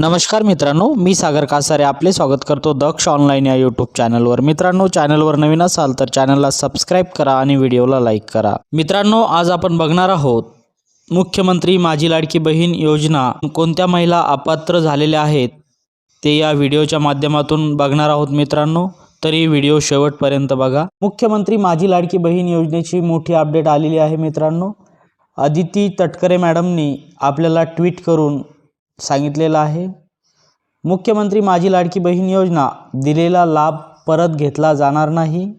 नमस्कार मित्रांनो मी सागर कासारे आपले स्वागत करतो दक्ष ऑनलाईन या यूट्यूब चॅनलवर. मित्रांनो चॅनलवर नवीन असाल तर चॅनलला सबस्क्राईब करा आणि व्हिडिओला लाईक करा. मित्रांनो आज आपण बघणार आहोत मुख्यमंत्री माझी लाडकी बहीण योजना. कोणत्या महिला अपात्र झालेल्या आहेत ते या व्हिडिओच्या माध्यमातून बघणार आहोत मित्रांनो. तरी व्हिडिओ शेवटपर्यंत बघा. मुख्यमंत्री माझी लाडकी बहीण योजनेची मोठी अपडेट आलेली आहे मित्रांनो. अदिती तटकरे मॅडमनी आपल्याला ट्विट करून सांगितलेलं आहे. मुख्यमंत्री माझी लाडकी बहीण योजना दिलेला लाभ परत घेतला जाणार नाही.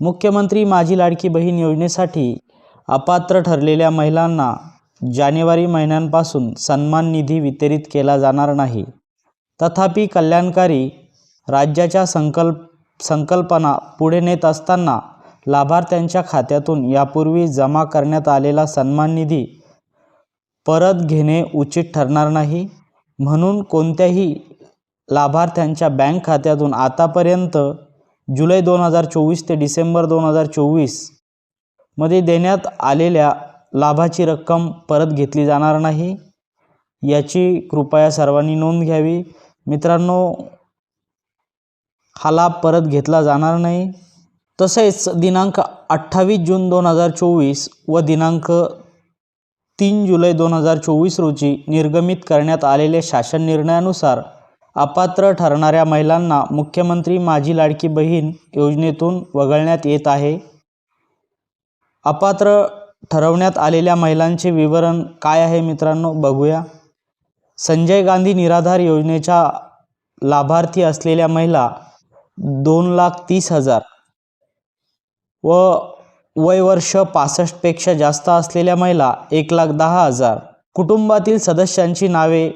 मुख्यमंत्री माझी लाडकी बहीण योजनेसाठी अपात्र ठरलेल्या महिलांना जानेवारी महिन्यांपासून सन्मान निधी वितरित केला जाणार नाही. तथापि कल्याणकारी राज्याच्या संकल्प संकल्पना पुढे नेत असताना लाभार्थ्यांच्या खात्यातून यापूर्वी जमा करण्यात आलेला सन्मान निधी परत घेणे उचित ठरणार नाही. म्हणून कोणत्याही लाभार्थ्यांच्या बँक खात्यातून आतापर्यंत जुलै दोन हजार चोवीस ते डिसेंबर दोन हजार चोवीसमध्ये देण्यात आलेल्या लाभाची रक्कम परत घेतली जाणार नाही. याची कृपया सर्वांनी नोंद घ्यावी. मित्रांनो हा लाभ परत घेतला जाणार नाही. तसेच दिनांक अठ्ठावीस जून दोन हजार चोवीस व दिनांक तीन जुलै दोन हजार चोवीस रोजी निर्गमित करण्यात आलेल्या शासन निर्णयानुसार अपात्र ठरणाऱ्या महिलांना मुख्यमंत्री माझी लाडकी बहीण योजनेतून वगळण्यात येत आहे. अपात्र ठरवण्यात आलेल्या महिलांचे विवरण काय आहे मित्रांनो बघूया. संजय गांधी निराधार योजनेच्या लाभार्थी असलेल्या महिला दोन लाख तीस हजार व वय वर्ष पासष्टपेक्षा जास्त असलेल्या महिला एक लाख दहा हजार. कुटुंबातील सदस्यांची नावे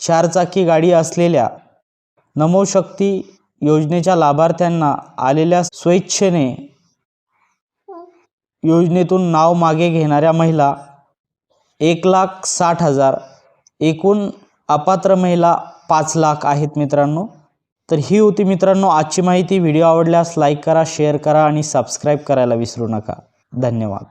चारचाकी गाडी असलेल्या नमोशक्ती योजनेच्या लाभार्थ्यांना आलेल्या स्वेच्छेने योजनेतून नाव मागे घेणाऱ्या महिला एक लाख साठ हजार. एकूण अपात्र महिला पाच लाख आहेत मित्रांनो. तर ही होती मित्रांनो आजची माहिती. व्हिडिओ आवडल्यास लाईक करा शेअर करा आणि सबस्क्राईब करायला विसरू नका. धन्यवाद.